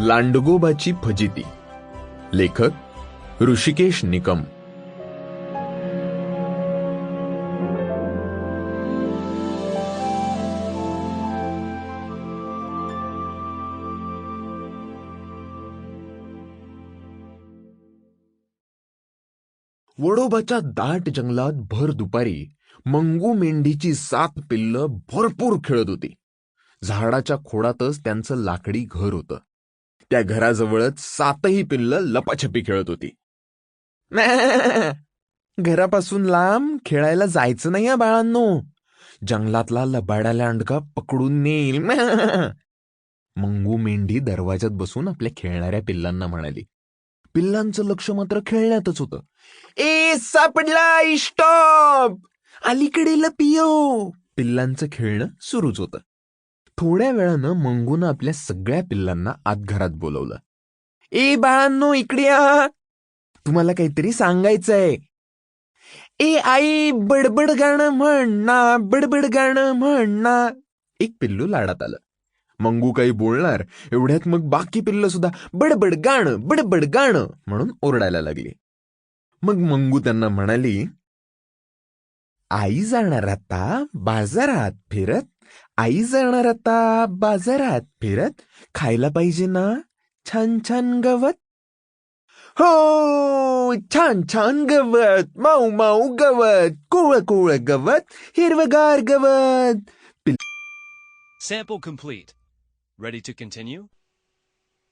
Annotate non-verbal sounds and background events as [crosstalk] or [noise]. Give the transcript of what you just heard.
लांडगोबाची फजिती. लेखक ऋषिकेश निकम. वडोबाच्या दाट जंगलात भर दुपारी मंगू मेंढीची सात पिल्लं भरपूर खेळत होती. झाडाच्या खोडातच त्यांचं लाकडी घर होतं. त्या घराजवळच सातही पिल्ल लपाछपी खेळत होती. [laughs] घरापासून लांब खेळायला जायचं नाही या बाळांनो. जंगलातला लबाडाला अंडका पकडून नेईल. [laughs] मंगू मेंढी दरवाजात बसून आपल्या खेळणाऱ्या पिल्लांना म्हणाली. पिल्लांचं लक्ष मात्र खेळण्यातच होतं. ए सापडला स्टॉप अलीकडे लपियो! पिल्लांचं खेळणं सुरूच होतं. थोड्या वेळानं मंगूनं आपल्या सगळ्या पिल्लांना आत घरात बोलवलं. ए बाळांनो इकडे या. तुम्हाला काहीतरी सांगायचंय. ए आई बडबड गाणं म्हण ना बडबड गाणं म्हण ना. एक पिल्लू लाडात आलं. मंगू काही बोलणार एवढ्यात मग बाकी पिल्लं सुद्धा बडबड गाणं बडबड गाणं म्हणून ओरडायला लागली. मग मंगू त्यांना म्हणाली आई जाणार आता बाजारात फिरत आई जाणार आता बाजारात फिरत खायला पाहिजे ना छान छान गवत हो छान छान गवत माऊ माऊ गवत कुळ कुळ गवत हिरवगार गवत Sample complete. Ready to continue?